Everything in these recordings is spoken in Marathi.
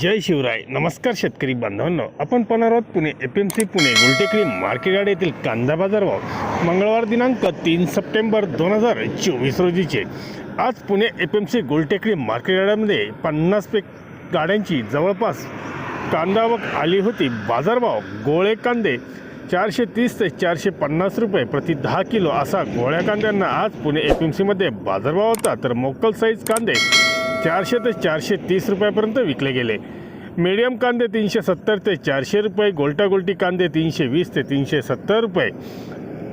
जय शिवराय. नमस्कार शेतकरी बांधवांनो. आपण पाहणार आहोत Pune F M C Pune Gultekdi market येथील कांदा बाजार भाव. मंगळवार दिनांक तीन सप्टेंबर दोन हजार चोवीस रोजीचे. आज Pune F M C Gultekdi मार्केटयार्डामध्ये पन्नास पे गाड्यांची जवळपास कांदावक आली होती. बाजारभाव गोळे कांदे चारशे तीस ते चारशे पन्नास रुपये प्रति दहा किलो असा गोळ्या कांद्यांना आज पुणे एफ एम सीमध्ये बाजारभाव होता. तर मोकल साईज कांदे चारशे ते चारशे तीस रुपयापर्यंत विकले गेले. मीडियम कांदे तीनशे सत्तर ते चारशे रुपये गोलटागोलटी कांदे तीनशे वीस ते तीनशे सत्तर रुपये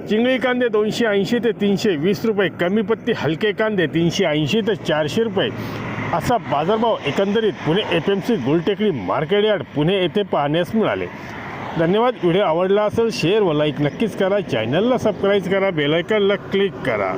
चिंगळी कांदे दोनशे ऐंशी ते तीनशे वीस रुपये कमी पत्ती हलके कांदे तीनशे ऐंशी ते चारशे रुपये. असा बाजारभाव एकंदरीत Pune F M C Gultekdi market yard Pune येथे पाहण्यास मिळाले. धन्यवाद. व्हिडिओ आवडला असेल शेअर व लाईक नक्कीच करा. चॅनलला सबस्क्राईब करा. बेलायकनला क्लिक करा.